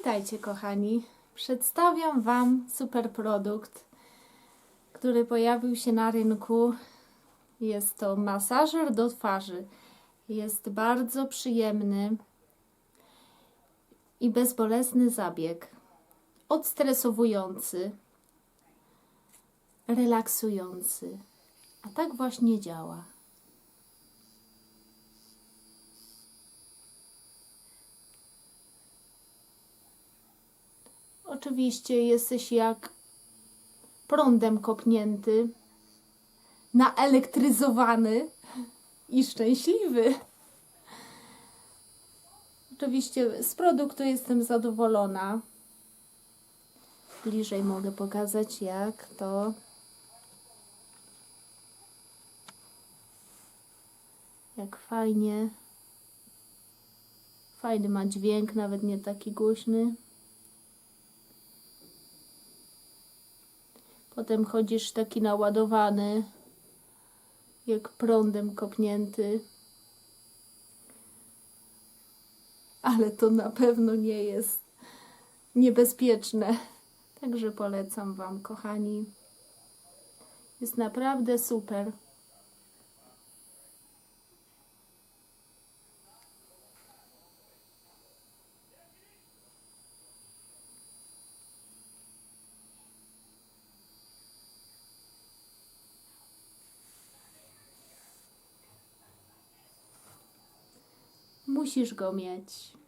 Witajcie kochani. Przedstawiam Wam super produkt, który pojawił się na rynku. Jest to masażer do twarzy. Jest bardzo przyjemny i bezbolesny zabieg. Odstresowujący, relaksujący. A tak właśnie działa. Oczywiście jesteś jak prądem kopnięty, naelektryzowany i szczęśliwy. Oczywiście z produktu jestem zadowolona. Bliżej mogę pokazać, jak to. Jak fajnie. Fajny ma dźwięk, nawet nie taki głośny. Potem chodzisz taki naładowany, jak prądem kopnięty. Ale to na pewno nie jest niebezpieczne. Także polecam Wam, kochani. Jest naprawdę super. Musisz go mieć.